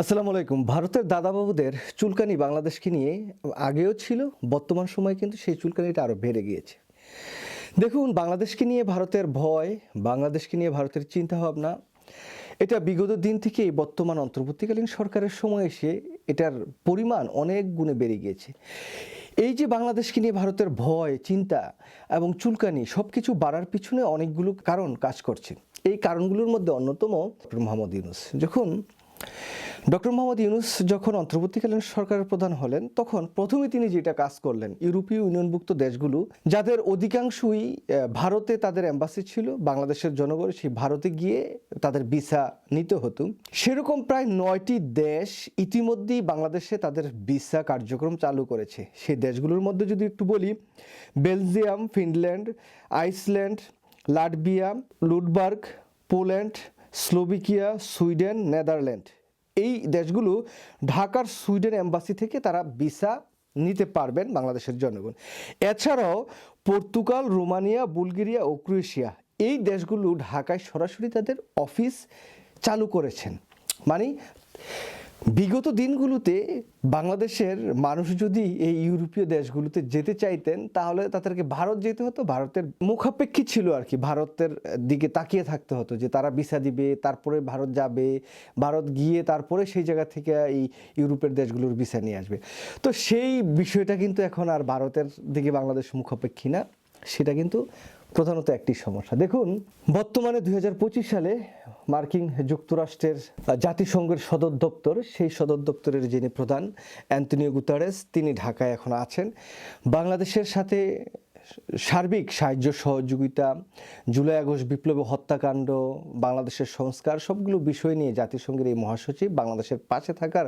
আসসালামু আলাইকুম। ভারতের দাদাবাবুদের চুলকানি বাংলাদেশকে নিয়ে আগেও ছিল, বর্তমান সময়ে কিন্তু সেই চুলকানিটা আরও বেড়ে গিয়েছে। দেখুন, বাংলাদেশকে নিয়ে ভারতের ভয়, বাংলাদেশকে নিয়ে ভারতের চিন্তাভাবনা, এটা বিগত দিন থেকেই বর্তমান অন্তর্বর্তীকালীন সরকারের সময় এসে এটার পরিমাণ অনেক গুণে বেড়ে গিয়েছে। এই যে বাংলাদেশকে নিয়ে ভারতের ভয়, চিন্তা এবং চুলকানি সব কিছু বাড়ার পিছনে অনেকগুলো কারণ কাজ করছে। এই কারণগুলোর মধ্যে অন্যতম মোহাম্মদ ইউনুস। যখন ডক্টর মোহাম্মদ ইউনুস যখন অন্তর্বর্তীকালীন সরকারের প্রধান হলেন, তখন প্রথমে তিনি যেটা কাজ করলেন, ইউরোপীয় ইউনিয়নভুক্ত দেশগুলো, যাদের অধিকাংশই ভারতে তাদের এম্বাসি ছিল, বাংলাদেশের জনগণ সেই ভারতে গিয়ে তাদের ভিসা নিতে হতো। সেরকম প্রায় নয়টি দেশ ইতিমধ্যেই বাংলাদেশে তাদের ভিসা কার্যক্রম চালু করেছে। সেই দেশগুলোর মধ্যে যদি একটু বলি, বেলজিয়াম, ফিনল্যান্ড, আইসল্যান্ড, লাটভিয়া, লুটবার্গ, পোল্যান্ড স্লোভিকিয়া, সুইডেন, নেদারল্যান্ড। এই দেশগুলো ঢাকার সুইডেন এম্বাসি থেকে তারা ভিসা নিতে পারবেন বাংলাদেশের জনগণ। এছাড়াও পর্তুগাল, রোমানিয়া, বুলগেরিয়া ও ক্রোয়েশিয়া এই দেশগুলো ঢাকায় সরাসরি তাদের অফিস চালু করেছেন। মানে বিগত দিনগুলোতে বাংলাদেশের মানুষ যদি এই ইউরোপীয় দেশগুলোতে যেতে চাইতেন, তাহলে তাদেরকে ভারত যেতে হতো। ভারতের মুখাপেক্ষী ছিল আর কি। ভারতের দিকে তাকিয়ে থাকতে হতো যে তারা ভিসা দিবে, তারপরে ভারত যাবে, ভারত গিয়ে তারপরে সেই জায়গা থেকে এই ইউরোপের দেশগুলোর ভিসা নিয়ে আসবে। তো সেই বিষয়টা কিন্তু এখন আর ভারতের দিকে বাংলাদেশ মুখাপেক্ষী না। সেটা কিন্তু প্রধানত একটি সমস্যা। দেখুন, বর্তমানে দু হাজার পঁচিশ সালে মার্কিন যুক্তরাষ্ট্রের জাতিসংঘের সদর দপ্তর, সেই সদর দপ্তরের যিনি প্রধান, অ্যান্টনিও গুতারেস, তিনি ঢাকায় এখন আছেন। বাংলাদেশের সাথে সার্বিক সাহায্য, সহযোগিতা, জুলাই আগস্ট বিপ্লবী হত্যাকাণ্ড, বাংলাদেশের সংস্কার, সবগুলো বিষয় নিয়ে জাতিসংঘের এই মহাসচিব বাংলাদেশের পাশে থাকার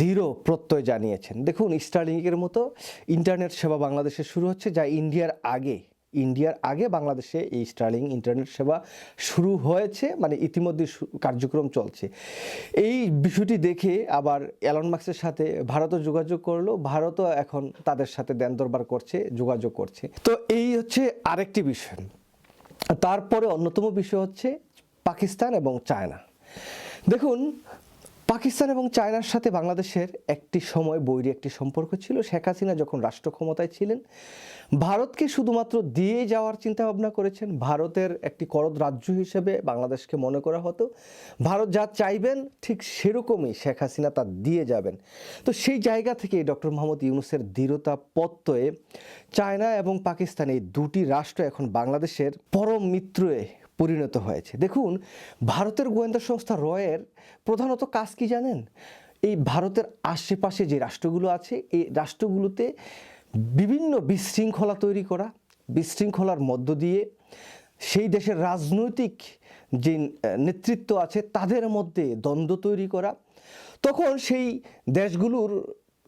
দৃঢ় প্রত্যয় জানিয়েছেন। দেখুন স্টারলিংকের মতো ইন্টারনেট সেবা বাংলাদেশে শুরু হচ্ছে, যা ইন্ডিয়ার আগে ইন্ডিয়ার আগে বাংলাদেশে এই স্টার্লিং ইন্টারনেট সেবা শুরু হয়েছে মানে ইতিমধ্যে কার্যক্রম চলছে। এই বিষয়টি দেখে আবার অ্যালন মার্কসের সাথে ভারতও যোগাযোগ করল, ভারতও এখন তাদের সাথে দেন দরবার করছে, যোগাযোগ করছে। তো এই হচ্ছে আরেকটি বিষয়। তারপরে অন্যতম বিষয় হচ্ছে পাকিস্তান এবং চায়না। দেখুন পাকিস্তান এবং চায়নার সাথে বাংলাদেশের একটি সময় বৈরী একটি সম্পর্ক ছিল। শেখ হাসিনা যখন রাষ্ট্র ক্ষমতায় ছিলেন, ভারতকে শুধুমাত্র দিয়ে যাওয়ার চিন্তা ভাবনা করেছেন। ভারতের একটি করদ রাজ্য হিসেবে বাংলাদেশকে মনে করা হতো। ভারত যা চাইবেন, ঠিক সেরকমই শেখ হাসিনা তা দিয়ে যাবেন। তো সেই জায়গা থেকে ডক্টর মোহাম্মদ ইউনুসের দৃঢ়তা পত্তয়ে চায়না এবং পাকিস্তান এই দুটি রাষ্ট্র এখন বাংলাদেশের পরম মিত্রে পরিণত হয়েছে। দেখুন, ভারতের গোয়েন্দা সংস্থা রয়ের প্রধানত কাজ কি জানেন? এই ভারতের আশেপাশে যে রাষ্ট্রগুলো আছে, এই রাষ্ট্রগুলোতে বিভিন্ন বিশৃঙ্খলা তৈরি করা, বিশৃঙ্খলার মধ্য দিয়ে সেই দেশের রাজনৈতিক যে নেতৃত্ব আছে, তাদের মধ্যে দ্বন্দ্ব তৈরি করা। তখন সেই দেশগুলোর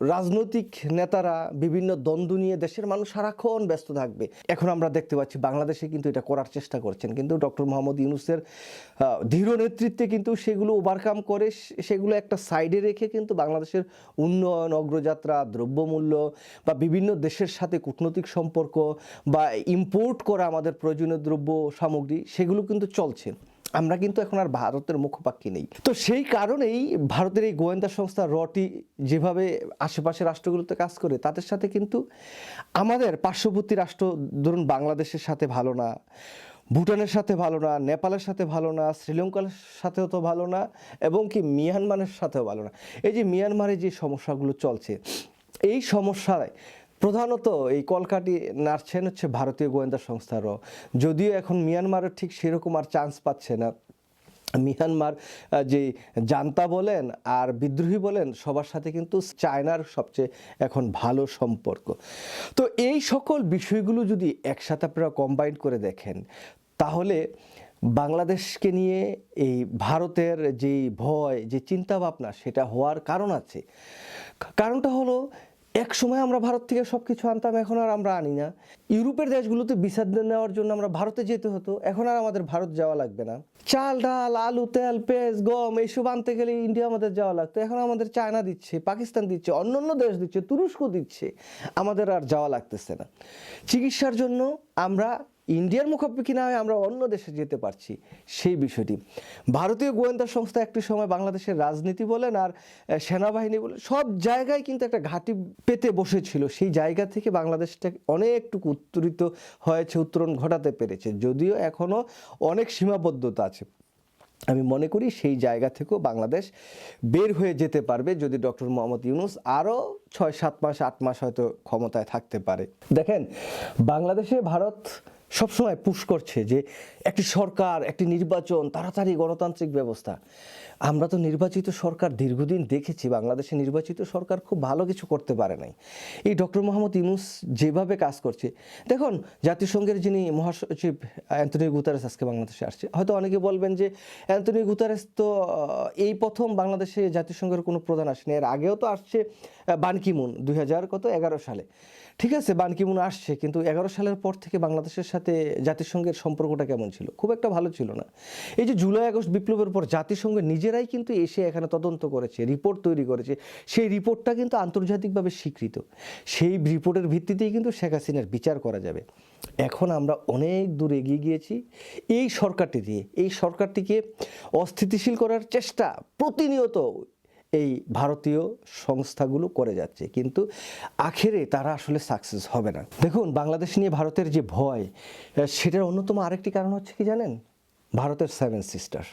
রাজনৈতিক নেতারা বিভিন্ন দ্বন্দ্ব নিয়ে দেশের মানুষ সারাক্ষণ ব্যস্ত থাকবে। এখন আমরা দেখতে পাচ্ছি বাংলাদেশে কিন্তু এটা করার চেষ্টা করছেন। কিন্তু ডক্টর মোহাম্মদ ইউনুসের দৃঢ় নেতৃত্বে কিন্তু সেগুলো ওভারকাম করে সেগুলো একটা সাইডে রেখে কিন্তু বাংলাদেশের উন্নয়ন, অগ্রযাত্রা, দ্রব্যমূল্য বা বিভিন্ন দেশের সাথে কূটনৈতিক সম্পর্ক বা ইম্পোর্ট করা আমাদের প্রয়োজনীয় দ্রব্য সামগ্রী, সেগুলো কিন্তু চলছে। আমরা কিন্তু এখন আর ভারতের মুখপাক্ষী নেই। তো সেই কারণেই ভারতের এই গোয়েন্দা সংস্থা রটি যেভাবে আশেপাশে রাষ্ট্রগুলোতে কাজ করে, তাদের সাথে কিন্তু আমাদের পার্শ্ববর্তী রাষ্ট্র, ধরুন বাংলাদেশের সাথে ভালো না, ভুটানের সাথে ভালো না, নেপালের সাথে ভালো না, শ্রীলঙ্কার সাথেও তো ভালো না, এবং কি মিয়ানমারের সাথেও ভালো না। এই যে মিয়ানমারে যে সমস্যাগুলো চলছে, এই সমস্যায় প্রধানত এই কলকাটি নাড়ছেন হচ্ছে ভারতীয় গোয়েন্দা সংস্থারও। যদিও এখন মিয়ানমারের ঠিক সেরকম আর চান্স পাচ্ছে না। মিয়ানমার যে জান্তা বলেন আর বিদ্রোহী বলেন, সবার সাথে কিন্তু চায়নার সবচেয়ে এখন ভালো সম্পর্ক। তো এই সকল বিষয়গুলো যদি একসাথে আপনারা কম্বাইন করে দেখেন, তাহলে বাংলাদেশকে নিয়ে এই ভারতের যে ভয়, যে চিন্তা ভাবনা সেটা হওয়ার কারণ আছে। কারণটা হলো এক সময় আমরা ভারত থেকে সব কিছু আনতাম, এখন আর আমরা আনি না। ইউরোপের দেশগুলোতে ভিসা নেওয়ার জন্য আমরা ভারতে যেতে হতো, এখন আর আমাদের ভারত যাওয়া লাগবে না। চাল, ডাল, আলু, তেল, পেঁয়াজ, গম, এইসব আনতে গেলে ইন্ডিয়া আমাদের যাওয়া লাগতো, এখন আমাদের চায়না দিচ্ছে, পাকিস্তান দিচ্ছে অন্য অন্য দেশ দিচ্ছে, তুরস্ক দিচ্ছে, আমাদের আর যাওয়া লাগতেছে না। চিকিৎসার জন্য আমরা ইন্ডিয়ার মুখাপেক্ষি না হয়ে আমরা অন্য দেশে যেতে পারছি সেই বিষয়টি। ভারতীয় গোয়েন্দা সংস্থা একটি সময় বাংলাদেশের রাজনীতি বলেন আর সেনাবাহিনী বলেন, সব জায়গায় কিন্তু একটা ঘাঁটি পেতে বসেছিল। সেই জায়গা থেকে বাংলাদেশটা অনেকটুকু উত্তরিত হয়েছে, উত্তরণ ঘটাতে পেরেছে। যদিও এখনও অনেক সীমাবদ্ধতা আছে। আমি মনে করি সেই জায়গা থেকেও বাংলাদেশ বের হয়ে যেতে পারবে যদি ডক্টর মোহাম্মদ ইউনুস আরও ছয়, সাত মাস, আট মাস হয়তো ক্ষমতায় থাকতে পারে। দেখেন, বাংলাদেশে ভারত সবসময় পুশ করছে যে একটি সরকার একটি নির্বাচন তাড়াতাড়ি গণতান্ত্রিক ব্যবস্থা। আমরা তো নির্বাচিত সরকার দীর্ঘদিন দেখেছি বাংলাদেশে নির্বাচিত সরকার খুব ভালো কিছু করতে পারে নাই। এই ডক্টর মোহাম্মদ ইউনুস যেভাবে কাজ করছে দেখুন জাতিসংঘের যিনি মহাসচিব অ্যান্টনি গুতারেস আজকে বাংলাদেশে আসছে হয়তো অনেকে বলবেন যে অ্যান্টনি গুতারেস তো এই প্রথম বাংলাদেশে জাতিসংঘের কোনো প্রধান আসেনি এর আগেও তো আসছে আহ, বান কিমুন দুই হাজার কত এগারো সালে। ঠিক আছে বান কিমুন আসছে কিন্তু এগারো সালের পর থেকে বাংলাদেশের সাথে জাতিসংঘের সম্পর্কটা কেমন ছিল? খুব একটা ভালো ছিল না। এই যে জুলাই, আগস্ট বিপ্লবের পর জাতিসংঘ নিজেরাই কিন্তু এসে এখানে তদন্ত করেছে, রিপোর্ট তৈরি করেছে। সেই রিপোর্টটা কিন্তু আন্তর্জাতিকভাবে স্বীকৃত। সেই রিপোর্টের ভিত্তিতেই কিন্তু শেখ হাসিনার বিচার করা যাবে। এখন আমরা অনেক দূর এগিয়ে গিয়েছি। এই সরকারটি দিয়ে, এই সরকারটিকে অস্থিতিশীল করার চেষ্টা প্রতিনিয়ত এই ভারতীয় সংস্থাগুলো করে যাচ্ছে। কিন্তু আখেরে তারা আসলে সাকসেস হবে না। দেখুন, বাংলাদেশ নিয়ে ভারতের যে ভয় সেটার অন্যতম আরেকটি কারণ হচ্ছে কি জানেন? ভারতের সেভেন সিস্টার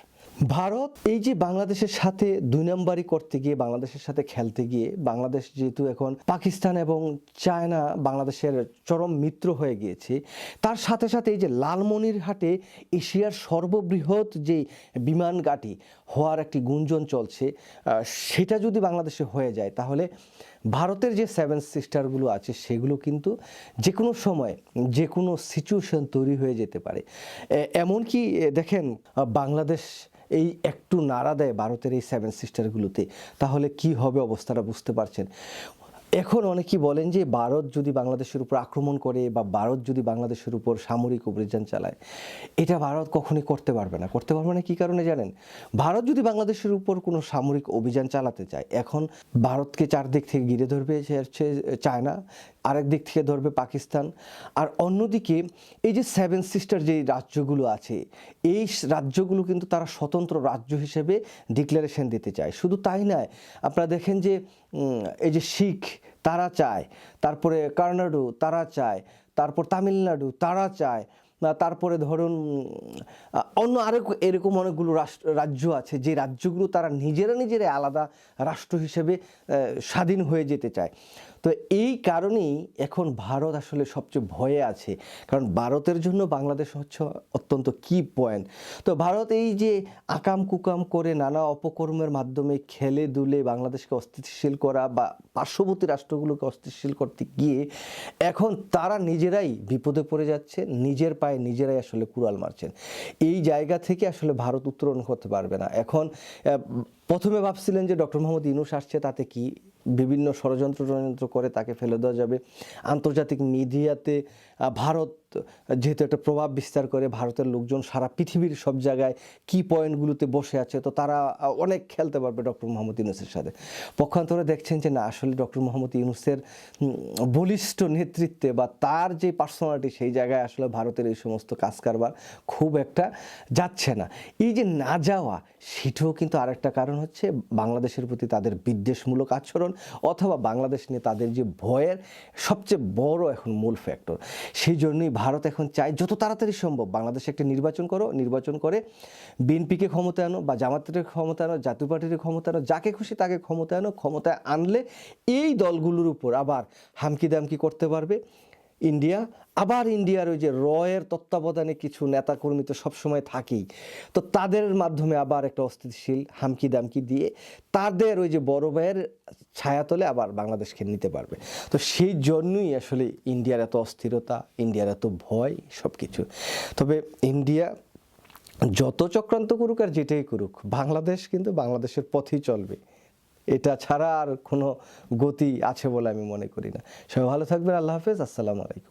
ভারত, এই যে বাংলাদেশের সাথে দুই নম্বরই করতে গিয়ে, বাংলাদেশের সাথে খেলতে গিয়ে, বাংলাদেশ যেহেতু এখন পাকিস্তান এবং চায়না বাংলাদেশের চরম মিত্র হয়ে গিয়েছে, তার সাথে সাথে এই যে লালমনিরহাটে এশিয়ার সর্ববৃহৎ যে বিমান ঘাঁটি হওয়ার একটি গুঞ্জন চলছে সেটা যদি বাংলাদেশে হয়ে যায়, তাহলে ভারতের যে সেভেন সিস্টারগুলো আছে, সেগুলো কিন্তু যে কোনো সময় যে কোনো সিচুয়েশন তৈরি হয়ে যেতে পারে। এমনকি দেখেন বাংলাদেশ এই একটু নাড়া দেয় ভারতের এই সেভেন সিস্টারগুলোতে তাহলে কি হবে অবস্থাটা বুঝতে পারছেন? এখন অনেকেই বলেন যে ভারত যদি বাংলাদেশের উপর আক্রমণ করে বা ভারত যদি বাংলাদেশের উপর সামরিক অভিযান চালায়, এটা ভারত কখনই করতে পারবে না। করতে পারবে না কী কারণে জানেন? ভারত যদি বাংলাদেশের উপর কোনো সামরিক অভিযান চালাতে চায়, এখন ভারতকে চারদিক থেকে ঘিরে ধরবে, সে হচ্ছে চায়না আরেক দিক থেকে ধরবে পাকিস্তান। আর অন্যদিকে এই যে সেভেন সিস্টার যে রাজ্যগুলো আছে, এই রাজ্যগুলো কিন্তু তারা স্বতন্ত্র রাজ্য হিসেবে ডিক্লারেশন দিতে চায়। শুধু তাই নয়, আপনারা দেখেন যে এই যে শিখ, তারা চায়। তারপরে কর্ণাটু তারা চায়। তারপর তামিলনাড়ু, তারা চায়। তারপরে ধরুন অন্য আরেক এরকম অনেকগুলো রাষ্ট্র রাজ্য আছে, যে রাজ্যগুলো তারা নিজেরা নিজেরা আলাদা রাষ্ট্র হিসেবে স্বাধীন হয়ে যেতে চায়। তো এই কারণেই এখন ভারত আসলে সবচেয়ে ভয়ে আছে। কারণ ভারতের জন্য বাংলাদেশ হচ্ছে অত্যন্ত কি পয়েন্ট তো ভারত এই যে আকাম কুকাম করে নানা অপকর্মের মাধ্যমে খেলে দুলে বাংলাদেশকে অস্থিতিশীল করা বা পার্শ্ববর্তী রাষ্ট্রগুলোকে অস্থিতিশীল করতে গিয়ে এখন তারা নিজেরাই বিপদে পড়ে যাচ্ছে, নিজের পায়ে নিজেরাই আসলে কুড়াল মারছেন। এই জায়গা থেকে আসলে ভারত উত্তরণ করতে পারবে না। এখন প্রথমে ভাবছিলেন যে ডক্টর মোহাম্মদ ইউনুস আসছে, তাতে কি বিভিন্ন ষড়যন্ত্র টড়যন্ত্র করে তাকে ফেলে দেওয়া যাবে? আন্তর্জাতিক মিডিয়াতে ভারত, যেহেতু একটা প্রভাব বিস্তার করে ভারতের লোকজন সারা পৃথিবীর সব জায়গায় কি পয়েন্টগুলোতে বসে আছে, তো তারা অনেক খেলতে পারবে ডক্টর মোহাম্মদ ইউনুসের সাথে। পক্ষান্তরে দেখছেন যে না, আসলে ডক্টর মোহাম্মদ ইউনুসের বলিষ্ঠ নেতৃত্বে বা তার যে পার্সোনালিটি সেই জায়গায় আসলে ভারতের এই সমস্ত কাজ কারবার খুব একটা যাচ্ছে না। এই যে না যাওয়া, সেটাও কিন্তু আরেকটা কারণ হচ্ছে বাংলাদেশের প্রতি তাদের বিদ্বেষমূলক আচরণ অথবা বাংলাদেশ নিয়ে তাদের যে ভয়ের সবচেয়ে বড় এখন মূল ফ্যাক্টর সেই জন্যই ভারত এখন চায় যত তাড়াতাড়ি সম্ভব বাংলাদেশে একটা নির্বাচন করো, নির্বাচন করে বিএনপিকে ক্ষমতা আনো বা জামাতের ক্ষমতা আনো, জাতীয় পার্টির ক্ষমতা আনো, যাকে খুশি তাকে ক্ষমতা আনো, ক্ষমতায় আনলে এই দলগুলোর উপর আবার হামকি দামকি করতে পারবে। ইন্ডিয়া আবার ইন্ডিয়ার ওই যে রয়ের তত্ত্বাবধানে কিছু নেতাকর্মী তো সবসময় থাকেই। তো তাদের মাধ্যমে আবার একটা অস্থিতিশীল হামকি দামকি দিয়ে তাদের ওই যে বড় ভাইয়ের ছায়াতলে আবার বাংলাদেশকে নিতে পারবে। তো সেই জন্যই আসলে ইন্ডিয়ার এত অস্থিরতা, ইন্ডিয়ার এত ভয় সব কিছু তবে ইন্ডিয়া যত চক্রান্ত করুক আর যেটাই করুক, বাংলাদেশ কিন্তু বাংলাদেশের পথেই চলবে। এটা ছাড়া আর কোনো গতি আছে বলে আমি মনে করি না। সবাই ভালো থাকবেন, আল্লাহ হাফেজ, আসসালামু আলাইকুম।